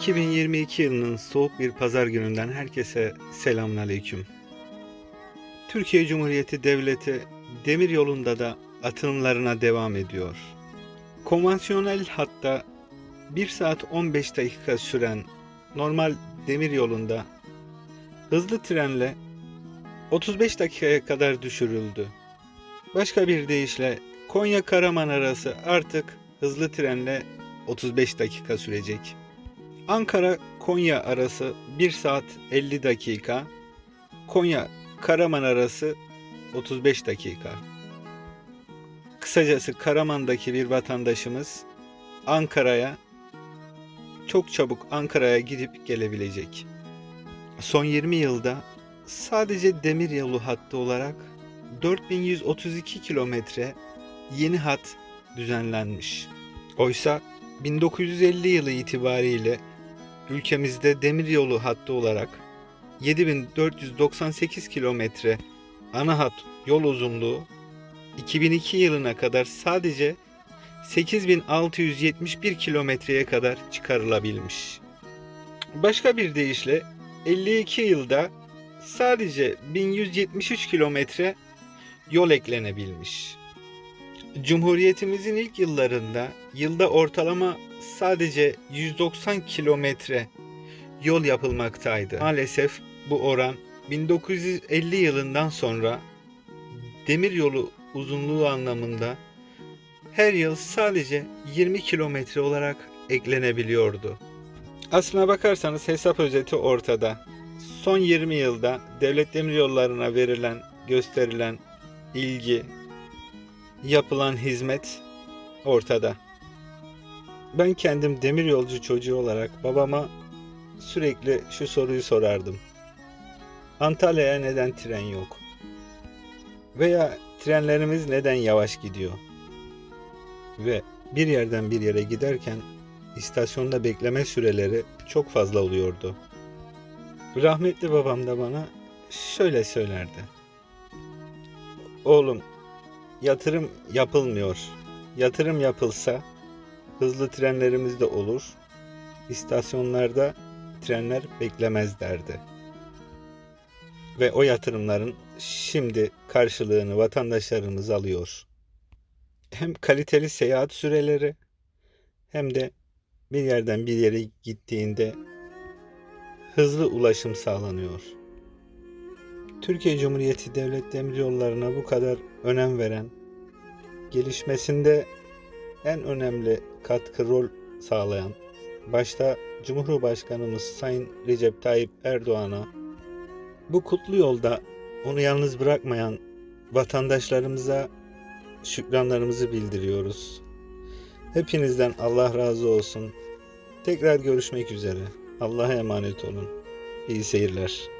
2022 yılının soğuk bir pazar gününden herkese selamünaleyküm. Türkiye Cumhuriyeti Devleti demir yolunda da atılımlarına devam ediyor. Konvansiyonel hatta 1 saat 15 dakika süren normal demir yolunda hızlı trenle 35 dakikaya kadar düşürüldü. Başka bir deyişle Konya Karaman arası artık hızlı trenle 35 dakika sürecek. Ankara Konya arası 1 saat 50 dakika. Konya Karaman arası 35 dakika. Kısacası Karaman'daki bir vatandaşımız Ankara'ya çok çabuk Ankara'ya gidip gelebilecek. Son 20 yılda sadece demir yolu hattı olarak 4132 kilometre yeni hat düzenlenmiş. Oysa 1950 yılı itibariyle ülkemizde demiryolu hattı olarak 7498 kilometre ana hat yol uzunluğu 2002 yılına kadar sadece 8671 kilometreye kadar çıkarılabilmiş. Başka bir deyişle 52 yılda sadece 1173 kilometre yol eklenebilmiş. Cumhuriyetimizin ilk yıllarında yılda ortalama sadece 190 kilometre yol yapılmaktaydı. Maalesef bu oran 1950 yılından sonra demir yolu uzunluğu anlamında her yıl sadece 20 kilometre olarak eklenebiliyordu. Aslına bakarsanız hesap özeti ortada. Son 20 yılda devlet demiryollarına verilen, gösterilen ilgi, yapılan hizmet ortada. Ben kendim demiryolcu çocuğu olarak babama sürekli şu soruyu sorardım. Antalya'ya neden tren yok? Veya trenlerimiz neden yavaş gidiyor? Ve bir yerden bir yere giderken istasyonda bekleme süreleri çok fazla oluyordu. Rahmetli babam da bana şöyle söylerdi. Oğlum yatırım yapılmıyor. Yatırım yapılsa hızlı trenlerimiz de olur. İstasyonlarda trenler beklemez derdi. Ve o yatırımların şimdi karşılığını vatandaşlarımız alıyor. Hem kaliteli seyahat süreleri hem de bir yerden bir yere gittiğinde hızlı ulaşım sağlanıyor. Türkiye Cumhuriyeti Devlet Demiryolları'na bu kadar önem veren, gelişmesinde en önemli katkı rol sağlayan, başta Cumhurbaşkanımız Sayın Recep Tayyip Erdoğan'a bu kutlu yolda onu yalnız bırakmayan vatandaşlarımıza şükranlarımızı bildiriyoruz. Hepinizden Allah razı olsun. Tekrar görüşmek üzere. Allah'a emanet olun. İyi seyirler.